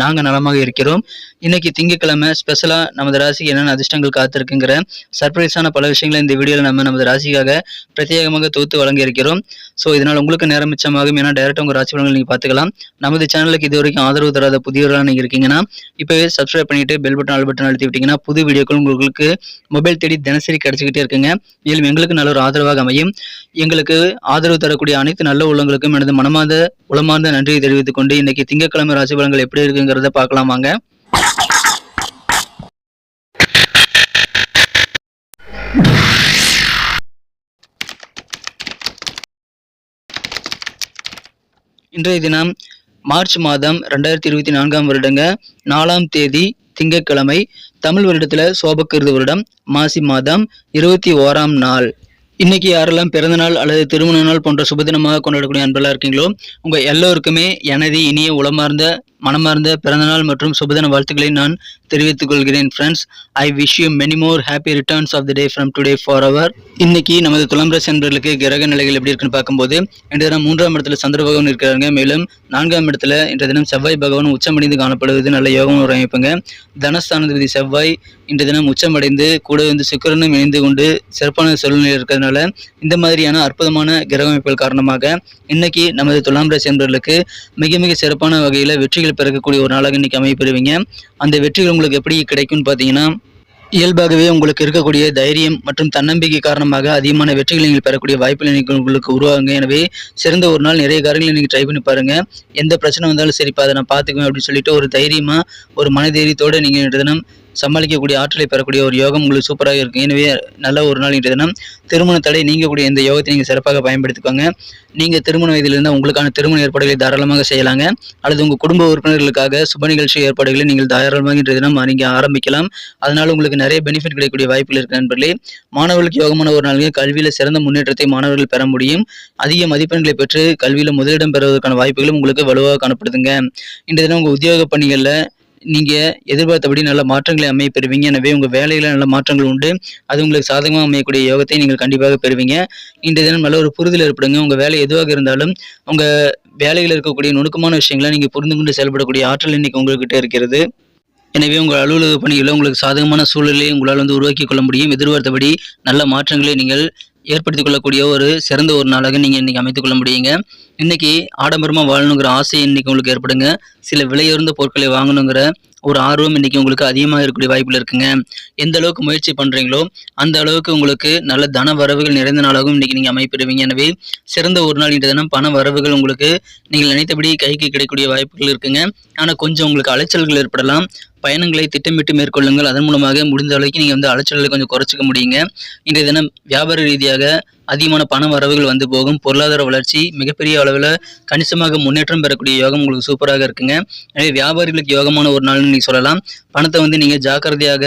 நாங்கள் நலமாக இருக்கிறோம். இன்னைக்கு திங்கக்கிழமை ஸ்பெஷலாக நமது ராசிக்கு என்னென்ன அதிர்ஷ்டங்கள் காத்திருக்குங்கிற சர்ப்ரைஸான பல விஷயங்களை இந்த வீடியோவில் நம்ம நமது ராசிக்காக பிரத்யேகமாக தொகுத்து வழங்க இருக்கிறோம் ஸோ இதனால் உங்களுக்கு நேரம் மிச்சமாகும். ஏன்னா டேரெக்டாக உங்கள் ராசி பலன்கள் நீங்கள் பார்த்துக்கலாம். நமது சேனலுக்கு இது வரைக்கும் ஆதரவு தராத புதியவர்களாக நீங்கள் இருக்கீங்கன்னா இப்போவே சப்ஸ்கிரைப் பண்ணிட்டு பெல் பட்டன் ஆல் பட்டன் அழுத்தி விட்டீங்கன்னா புது வீடியோக்கள் உங்களுக்கு மொபைல் தேடி தினசரி கிடச்சிக்கிட்டே இருக்குங்க. மேலும் எங்களுக்கு நல்ல ஒரு ஆதரவாக அமையும். எங்களுக்கு ஆதரவு தரக்கூடிய அனைத்து நல்ல உள்ளங்களுக்கும் எனது மனமார்ந்த உளமார்ந்த நன்றியை தெரிவித்துக் கொண்டு இன்னைக்கு திங்கக்கிழமை ராசி பலன்கள் எப்படி இருக்குங்கிறத பார்க்கலாம் வாங்க இன்றைய தினம் மார்ச் மாதம் ரெண்டாயிரத்தி இருபத்தி நான்காம் வருடங்க. நாலாம் தேதி திங்கட்கிழமை தமிழ் வருடத்துல சோபக்கிருது வருடம் மாசி மாதம் இருபத்தி ஓராம் நாள். இன்னைக்கு யாரெல்லாம் பிறந்த நாள் அல்லது திருமண நாள் போன்ற சுபதினமாக கொண்டாடக்கூடிய அன்பெல்லாம் இருக்கீங்களோ உங்க எல்லோருக்குமே எனது இனிய உளமார்ந்த மனமார்ந்த பிறந்தநாள் மற்றும் சுபதின வாழ்த்துக்களை நான் தெரிவித்துக் கொள்கிறேன் friends I wish you many more happy returns of the day from today for our இன்னைக்கு நமது துலாம் ராசி கிரக நிலைகள் எப்படி இருக்குன்னு பார்க்கும்போது இன்றைய தினம் மூன்றாம் இடத்துல சந்திர பகவான் இருக்கிறாங்க மேலும் நான்காம் இடத்துல இன்றைய தினம் செவ்வாய் பகவான் உச்சமடைந்து காணப்படுவது நல்ல யோகம் ஒரு அமைப்புங்க. தனஸ்தானாதிபதி செவ்வாய் இன்றைய தினம் உச்சமடைந்து கூட வந்து சுக்கரனும் இணைந்து கொண்டு சிறப்பான சூழ்நிலை இருக்கிறதுனால இந்த மாதிரியான அற்புதமான கிரக அமைப்புகள் காரணமாக இன்னைக்கு நமது துலாம் ராசி அன்பர்களுக்கு மிக மிக சிறப்பான வகையில் வெற்றிகள் பிறக்கக்கூடிய ஒரு நாளாக இன்னைக்கு அமைப்பெறுவீங்க அந்த வெற்றிகள் உங்களுக்கு எப்படி கிடைக்கும்னு பார்த்தீங்கன்னா இயல்பாகவே உங்களுக்கு இருக்கக்கூடிய தைரியம் மற்றும் தன்னம்பிக்கை காரணமாக அதிகமான வெற்றிகளை நீங்கள் பெறக்கூடிய வாய்ப்புகள் இன்னைக்கு உங்களுக்கு உருவாகுங்க. எனவே சிறந்த ஒரு நாள் நிறைய காரியங்களை நீங்கள் ட்ரை பண்ணி பாருங்கள் எந்த பிரச்சனை வந்தாலும் சரிப்பா அதை நான் பார்த்துக்குவேன் அப்படின்னு சொல்லிட்டு ஒரு தைரியமாக ஒரு மன தைரியத்தோடு நீங்கள் தினம் சமாளிக்கக்கூடிய ஆற்றலை பெறக்கூடிய ஒரு யோகம் உங்களுக்கு சூப்பராக இருக்கும். எனவே நல்ல ஒரு நாள் இன்றைய தினம். திருமண தடை நீங்கக்கூடிய இந்த யோகத்தை நீங்கள் சிறப்பாக பயன்படுத்திக்கோங்க. நீங்கள் திருமண வயதில் உங்களுக்கான திருமண ஏற்பாடுகளை தாராளமாக செய்யலாங்க. அல்லது உங்கள் குடும்ப உறுப்பினர்களுக்காக சுப நிகழ்ச்சி ஏற்பாடுகளை நீங்கள் தாராளமாக இன்றைய தினம் நீங்கள் ஆரம்பிக்கலாம். அதனால் உங்களுக்கு நிறைய பெனிஃபிட் கிடைக்கக்கூடிய வாய்ப்புகள் இருக்கு நண்பர்களே. மாணவர்களுக்கு யோகமான ஒரு நாளில் கல்வியில் சிறந்த முன்னேற்றத்தை மாணவர்கள் பெற முடியும். அதிக மதிப்பெண்களை பெற்று கல்வியில் முதலிடம் பெறுவதற்கான வாய்ப்புகளும் உங்களுக்கு வலுவாக காணப்படுதுங்க. இன்றைய தினம் உங்கள் உத்தியோக பணிகளில் நீங்கள் எதிர்பார்த்தபடி நல்ல மாற்றங்களை அமைய பெறுவீங்க எனவே உங்கள் வேலையில் நல்ல மாற்றங்கள் உண்டு. அது உங்களுக்கு சாதகமாக அமையக்கூடிய யோகத்தை நீங்கள் கண்டிப்பாக பெறுவீங்க. இன்றைய தினம் நல்ல ஒரு புரிதல் ஏற்படுங்க. உங்கள் வேலை எதுவாக இருந்தாலும் உங்கள் வேலையில் இருக்கக்கூடிய நுணுக்கமான விஷயங்களை நீங்கள் புரிந்து கொண்டு செயல்படக்கூடிய ஆற்றல் இன்னைக்கு உங்கள்கிட்ட இருக்கிறது. எனவே உங்கள் அலுவலக பணிகளில் உங்களுக்கு சாதகமான சூழலை உங்களால் வந்து உருவாக்கி கொள்ள முடியும். எதிர்பார்த்தபடி நல்ல மாற்றங்களை நீங்கள் ஏற்படுத்திக் கொள்ளக்கூடிய ஒரு சிறந்த ஒரு நாளாக நீங்கள் இன்றைக்கி அமைத்துக் கொள்ள முடியுங்க. இன்னைக்கு ஆடம்பரமாக வாழணுங்கிற ஆசை இன்னைக்கு உங்களுக்கு ஏற்படுங்க. சில விலையுறந்த பொருட்களை வாங்கணுங்கிற ஒரு ஆர்வம் இன்னைக்கு உங்களுக்கு அதிகமாக இருக்கக்கூடிய வாய்ப்பில் இருக்குங்க. எந்த அளவுக்கு முயற்சி பண்ணுறீங்களோ அந்த அளவுக்கு உங்களுக்கு நல்ல தன வரவுகள் நிறைந்த நாளாகவும் இன்னைக்கு நீங்கள் அமைப்பிடுவீங்க. எனவே சிறந்த ஒரு நாள் இன்றைய தினம் பண வரவுகள் உங்களுக்கு நீங்கள் நினைத்தபடி கைக்கு கிடைக்கக்கூடிய வாய்ப்புகள் இருக்குங்க. ஆனால் கொஞ்சம் உங்களுக்கு அலைச்சல்கள் ஏற்படலாம். பயணங்களை திட்டமிட்டு மேற்கொள்ளுங்கள். அதன் மூலமாக முடிந்த அளவுக்கு நீங்கள் வந்து அலைச்சல்களை கொஞ்சம் குறைச்சிக்க முடியுங்க. இன்றைய தினம் வியாபார ரீதியாக அதிகமான பண வரவுகள் வந்து போகும். பொருளாதார வளர்ச்சி மிகப்பெரிய அளவில் கணிசமாக முன்னேற்றம் பெறக்கூடிய யோகம் உங்களுக்கு சூப்பராக இருக்குங்க. எனவே வியாபாரிகளுக்கு யோகமான ஒரு நாள்னு நீங்கள் சொல்லலாம். பணத்தை வந்து நீங்கள் ஜாக்கிரதையாக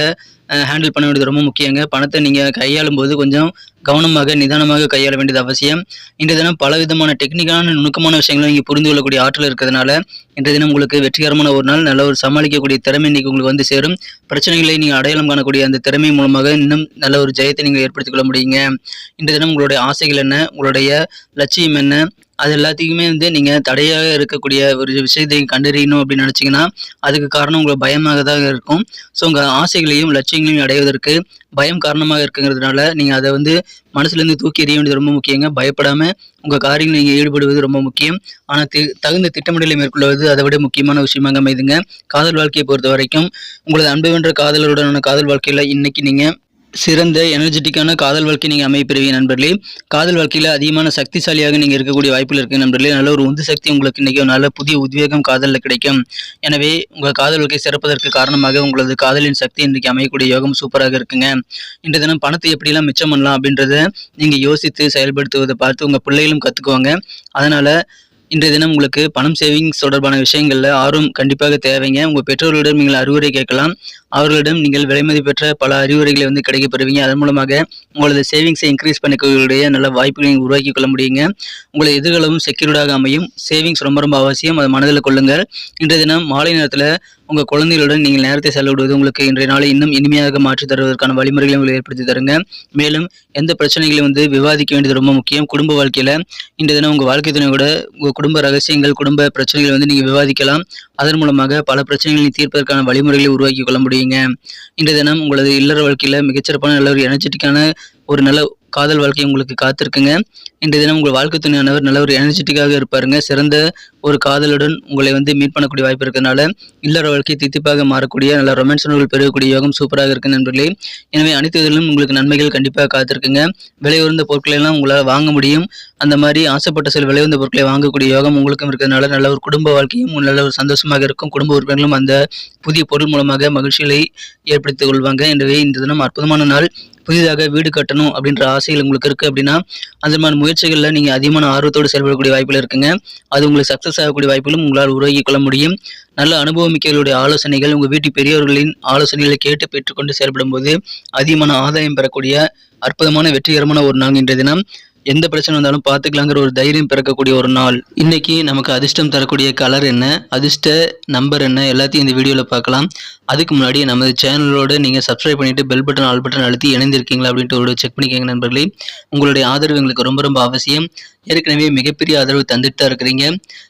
ஹேண்டில் பண்ண வேண்டியது ரொம்ப முக்கியங்க. பணத்தை நீங்கள் கையாளும் போது கொஞ்சம் கவனமாக நிதானமாக கையாள வேண்டியது அவசியம். இன்றைய தினம் பல விதமான டெக்னிக்கான நுணுக்கமான விஷயங்களை நீங்கள் புரிந்து கொள்ளக்கூடிய ஆற்றல் இருக்கிறதுனால இன்றைய தினம் உங்களுக்கு வெற்றிகரமான ஒரு நாள் நல்ல ஒரு சமாளிக்கக்கூடிய திறமை இன்னைக்கு உங்களுக்கு வந்து சேரும். பிரச்சனைகளை நீங்கள் அடையாளம் காணக்கூடிய அந்த திறமை மூலமாக இன்னும் நல்ல ஒரு ஜெயத்தை நீங்கள் ஏற்படுத்திக் கொள்ள முடியுங்க. இன்றைய தினம் உங்களுடைய ஆசைகள் என்ன? உங்களுடைய லட்சியம் என்ன? அது எல்லாத்தையுமே வந்து நீங்கள் தடையாக இருக்கக்கூடிய ஒரு விஷயத்தை கண்டறியணும் அப்படின்னு நினச்சிங்கன்னா அதுக்கு காரணம் உங்களை பயமாக தான் இருக்கும். ஸோ உங்கள் ஆசைகளையும் லட்சியங்களையும் அடைவதற்கு பயம் காரணமாக இருக்குங்கிறதுனால நீங்கள் அதை வந்து மனசுலேருந்து தூக்கி எறிய வேண்டியது ரொம்ப முக்கியங்க. பயப்படாமல் உங்கள் காரியங்கள் நீங்கள் ஈடுபடுவது ரொம்ப முக்கியம். ஆனால் தி தகுந்த திட்டமிடலை மேற்கொள்வது அதை விட முக்கியமான விஷயமாக அமைதுங்க. காதல் வாழ்க்கையை பொறுத்த வரைக்கும் உங்களது அன்பு வென்ற காதலருடனான காதல் வாழ்க்கையில் இன்றைக்கி நீங்கள் சிறந்த எனர்ஜெட்டிக்கான காதல் வாழ்க்கை நீங்கள் அமைப்பெறுவீங்க நண்பர்களே. காதல் வாழ்க்கையில் அதிகமான சக்திசாலியாக நீங்கள் இருக்கக்கூடிய வாய்ப்பில் இருக்குது நண்பர்களே. நல்ல ஒரு உந்து சக்தி உங்களுக்கு இன்றைக்கி நல்ல புதிய உத்வேகம் காதலில் கிடைக்கும். எனவே உங்கள் காதல் வாழ்க்கை சிறப்பதற்கு காரணமாக உங்களது காதலின் சக்தி இன்றைக்கி அமையக்கூடிய யோகம் சூப்பராக இருக்குங்க. இன்றைய தினம் பணத்தை எப்படிலாம் மிச்சம் பண்ணலாம் அப்படின்றத நீங்கள் யோசித்து செயல்படுத்துவதை பார்த்து உங்கள் பிள்ளைகளும் கற்றுக்குவாங்க அதனால் இன்றைய தினம் உங்களுக்கு பணம் சேவிங்ஸ் தொடர்பான விஷயங்களில் ஆர்வம் கண்டிப்பாக தேவைங்க. உங்கள் பெற்றோர்களிடம் நீங்கள் அறிவுரை கேட்கலாம். அவர்களிடம் நீங்கள் விலைமதி பெற்ற பல அறிவுரைகளை வந்து கிடைக்கப் பெறுவீங்க. அதன் மூலமாக உங்களது சேவிங்ஸை இன்க்ரீஸ் பண்ணிக்கொள்ளக்கூடிய நல்ல வாய்ப்புகளை நீங்கள் உருவாக்கி கொள்ள முடியுங்க. உங்களை எதிர்காலமும் செக்யூர்டாக அமையும். சேவிங்ஸ் ரொம்ப ரொம்ப அவசியம். அதை மனதில் கொள்ளுங்கள். இன்றைய தினம் மாலை நேரத்தில் உங்கள் குழந்தைகளுடன் நீங்கள் நேரத்தை செலவிடுவது உங்களுக்கு இன்றைய நாளை இன்னும் இனிமையாக மாற்றி தருவதற்கான வழிமுறைகளை உங்களுக்கு ஏற்படுத்தி தருங்க. மேலும் எந்த பிரச்சனைகளையும் வந்து விவாதிக்க வேண்டியது ரொம்ப முக்கியம். குடும்ப வாழ்க்கையில் இன்றைய தினம் உங்கள் வாழ்க்கை துணை கூட உங்கள் குடும்ப ரகசியங்கள் குடும்ப பிரச்சனைகளை வந்து நீங்கள் விவாதிக்கலாம். அதன் மூலமாக பல பிரச்சனைகளை தீர்ப்பதற்கான வழிமுறைகளை உருவாக்கி கொள்ள முடியும் முடியுங்க இன்றைய தினம் உங்களது இல்லற வாழ்க்கையில் மிகச்சிறப்பான நல்ல ஒரு எனர்ஜெட்டிக்கான ஒரு நல்ல காதல் வாழ்க்கை உங்களுக்கு காத்திருக்குங்க. இன்றைய தினம் உங்கள் வாழ்க்கை துணையானவர் நல்ல ஒரு எனர்ஜெட்டிக்காக இருப்பாருங்க. சிறந்த ஒரு காதலுடன் உங்களை வந்து மீட் பண்ணக்கூடிய வாய்ப்பு இருக்கிறதுனால இல்லற வாழ்க்கை தித்திப்பாக மாறக்கூடிய நல்ல ரொமான்ஸ் உணர்வுகள் பெறக்கூடிய யோகம் சூப்பராக இருக்கு நண்பர்களே. எனவே அனைத்து இதிலும் உங்களுக்கு நன்மைகள் கண்டிப்பாக காத்திருக்குங்க. விலை உயர்ந்த பொருட்களை எல்லாம் உங்களால் வாங்க முடியும். அந்த மாதிரி ஆசைப்பட்ட சில விலை உயர்ந்த பொருட்களை வாங்கக்கூடிய யோகம் உங்களுக்கும் இருக்கிறதுனால நல்ல ஒரு குடும்ப வாழ்க்கையும் நல்ல ஒரு சந்தோஷமாக இருக்கும். குடும்ப உறுப்பினர்களும் அந்த புதிய பொருள் மூலமாக மகிழ்ச்சிகளை ஏற்படுத்திக் கொள்வாங்க. எனவே இந்த தினம் அற்புதமான நாள். புதிதாக வீடு கட்டணும் அப்படின்ற ஆசைகள் உங்களுக்கு இருக்குது அப்படின்னா அந்த மாதிரி முயற்சிகளில் நீங்கள் அதிகமான ஆர்வத்தோடு செயல்படக்கூடிய வாய்ப்புகள் இருக்குங்க. அது உங்களுக்கு சக்ஸஸ் ஆகக்கூடிய வாய்ப்புகளும் உங்களால் உருவாக்கி கொள்ள முடியும். நல்ல அனுபவமிக்கவர்களுடைய ஆலோசனைகள் உங்கள் வீட்டு பெரியவர்களின் ஆலோசனைகளை கேட்டு பெற்றுக்கொண்டு செயல்படும் போது அதிகமான ஆதாயம் பெறக்கூடிய அற்புதமான வெற்றிகரமான ஒரு நாள் இன்றைய தினம். எந்த பிரச்சனை வந்தாலும் பார்த்துக்கலாங்கிற ஒரு தைரியம் பிறக்கக்கூடிய ஒரு நாள். இன்னைக்கு நமக்கு அதிர்ஷ்டம் தரக்கூடிய கலர் என்ன? அதிர்ஷ்ட நம்பர் என்ன? எல்லாத்தையும் இந்த வீடியோவில் பார்க்கலாம். அதுக்கு முன்னாடி நமது சேனலோட நீங்கள் சப்ஸ்கிரைப் பண்ணிட்டு பெல் பட்டன் ஆல் பட்டன் அழுத்தி இணைந்திருக்கீங்களா அப்படின்ட்டு ஒரு செக் பண்ணிக்கோங்க நண்பர்களே. உங்களுடைய ஆதரவு எங்களுக்கு ரொம்ப ரொம்ப அவசியம். ஏற்கனவே மிகப்பெரிய ஆதரவு தந்துட்டு தான் இருக்கிறீங்க.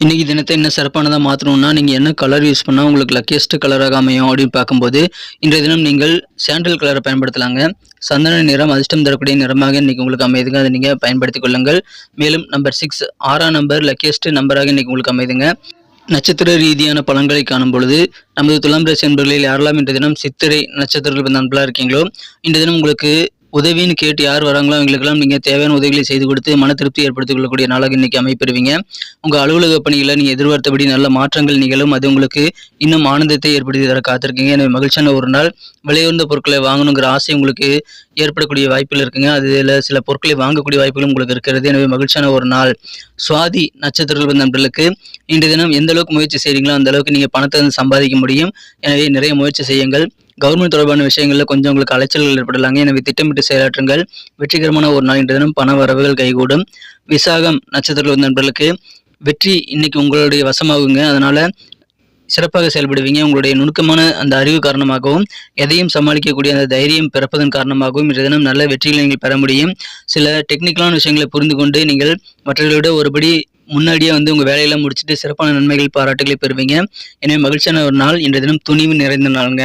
இன்றைக்கி தினத்தை என்ன சிறப்பானதாக மாற்றணும்னா நீங்கள் என்ன கலர் யூஸ் பண்ணால் உங்களுக்கு லக்கியஸ்ட் கலராக அமையும் அப்படின்னு பார்க்கும்போது இன்றைய தினம் நீங்கள் சாண்டல் கலரை பயன்படுத்தலாங்க. சந்தன நிறம் அதிர்ஷ்டம் தரக்கூடிய நிறமாக இன்றைக்கி உங்களுக்கு அமையுதுங்க. அதை நீங்கள் பயன்படுத்திக் கொள்ளுங்கள். மேலும் நம்பர் சிக்ஸ் ஆறாம் நம்பர் லக்கியஸ்ட் நம்பராக இன்றைக்கி உங்களுக்கு அமைதுங்க நட்சத்திர ரீதியான பலன்களை காணும் பொழுது நமது துலாம் ராசி என்பர்களில் யாரெல்லாம் இன்றைய தினம் சித்திரை நட்சத்திரங்கள் நண்பர்களாக இருக்கீங்களோ இன்றைய தினம் உங்களுக்கு உதவின்னு கேட்டு யார் வராங்களோ அவங்களுக்கெல்லாம் நீங்கள் தேவையான உதவிகளை செய்து கொடுத்து மன திருப்தி ஏற்படுத்திக் கொள்ளக்கூடிய நாளாக இன்னைக்கு அமைப்பெறுவீங்க உங்கள் அலுவலக பணிகளை நீங்கள் எதிர்பார்த்தபடி நல்ல மாற்றங்கள் நிகழும். அது உங்களுக்கு இன்னும் ஆனந்தத்தை ஏற்படுத்தி தர காத்திருக்கீங்க. எனவே மகிழ்ச்சியான ஒரு நாள். விலையுயர்ந்த பொருட்களை வாங்கணுங்கிற ஆசை உங்களுக்கு ஏற்படக்கூடிய வாய்ப்புகள் இருக்குங்க. அதில் சில பொருட்களை வாங்கக்கூடிய வாய்ப்புகளும் உங்களுக்கு இருக்கிறது. எனவே மகிழ்ச்சியான ஒரு நாள். சுவாதி நட்சத்திரங்கள் நண்பர்களுக்கு இன்றைய தினம் எந்த அளவுக்கு முயற்சி செய்கிறீங்களோ அந்த அளவுக்கு நீங்கள் பணத்தை வந்து சம்பாதிக்க முடியும். எனவே நிறைய முயற்சி செய்யுங்கள். கவர்மெண்ட் தொடர்பான விஷயங்களில் கொஞ்சம் உங்களுக்கு அலைச்சல்கள் ஏற்படலாங்க. எனவே திட்டமிட்டு செயலாற்றுங்கள். வெற்றிகரமான ஒரு நாள் இன்று தினம் பண வரவுகள் கைகூடும். விசாகம் நட்சத்திரங்கள் நண்பர்களுக்கு வெற்றி இன்னைக்கு உங்களுடைய வசமாகுங்க. அதனால சிறப்பாக செயல்படுவீங்க. உங்களுடைய நுணுக்கமான அந்த அறிவு காரணமாகவும் எதையும் சமாளிக்கக்கூடிய அந்த தைரியம் பிறப்பதன் காரணமாகவும் இன்றைய தினம் நல்ல வெற்றிகளை நீங்கள் பெற முடியும். சில டெக்னிக்கலான விஷயங்களை புரிந்து கொண்டு நீங்கள் மற்றவர்களோட ஒருபடி முன்னாடியே வந்து உங்கள் வேலையெல்லாம் முடிச்சுட்டு சிறப்பான நன்மைகள் பாராட்டுகளை பெறுவீங்க. எனவே மகிழ்ச்சியான ஒரு நாள். இன்றைய தினம் துணிவு நிறைந்த நாளுங்க.